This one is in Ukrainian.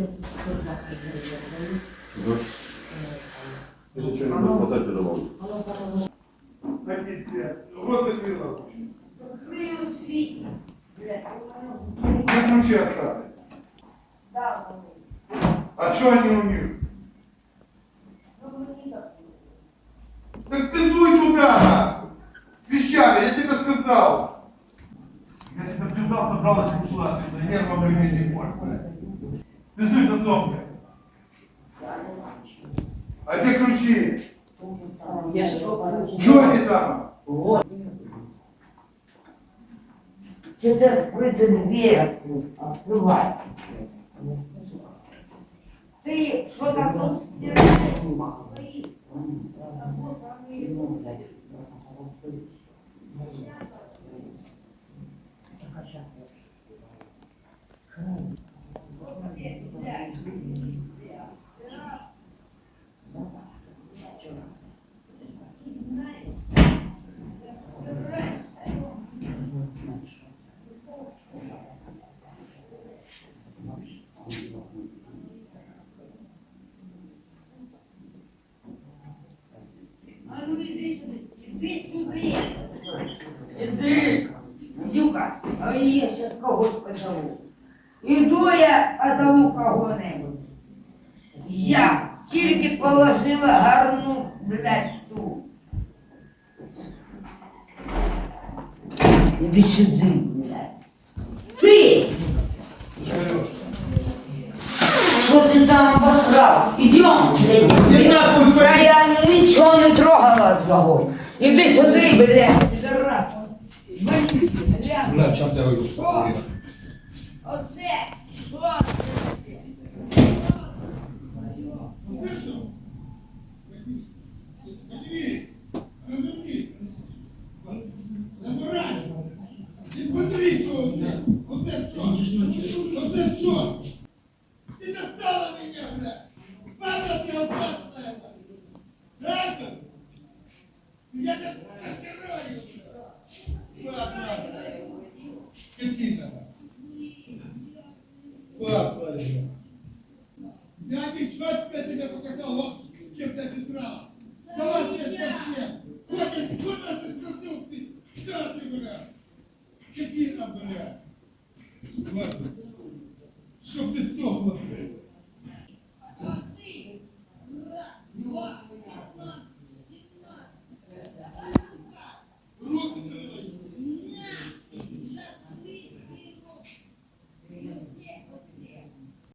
Угу. Ми не будемо хватати до вам. Розвитку і лапочку. Закрий освіт. Як ключі? Да. А что они у них? Так. Так пиздуй туда! Вещами, я тебе сказал! Я тебе сказал, собралась и ушла отсюда. Нервно времени не порть, блядь. Пиздуй засов, блядь. А где ключи? Я ж говорю. Что они там? Вот. Что-то открыта дверь. Открывай. Ты что там тут стираешь? Язык! Юка, а я сейчас кого-то позову. Іду я, позову кого-небудь. Я тільки положила гарну, блядь, ту. Іди сюди, блядь. Ти! Що ти там обосрав? Ідем, блядь. Не нахуй, Та я нічого не трогала твого. Іди сюди, блядь. Підарас. Блядь. Бля, сейчас я выйду. Що? Оце, що це? Ти подивись, що оце. Оце що? Оце що? Ти достала мене, бля. Падла ти опасна. Разом. Я постираю. Ладно. Скотина Ладно. Я ничего тебе тебе показал, чем ты сестра. Молодец вообще. Хочешь, куда ты спросил ты? Что ты, бля? Скотина, бля. Ладно. Чтоб ты сдохла, бля.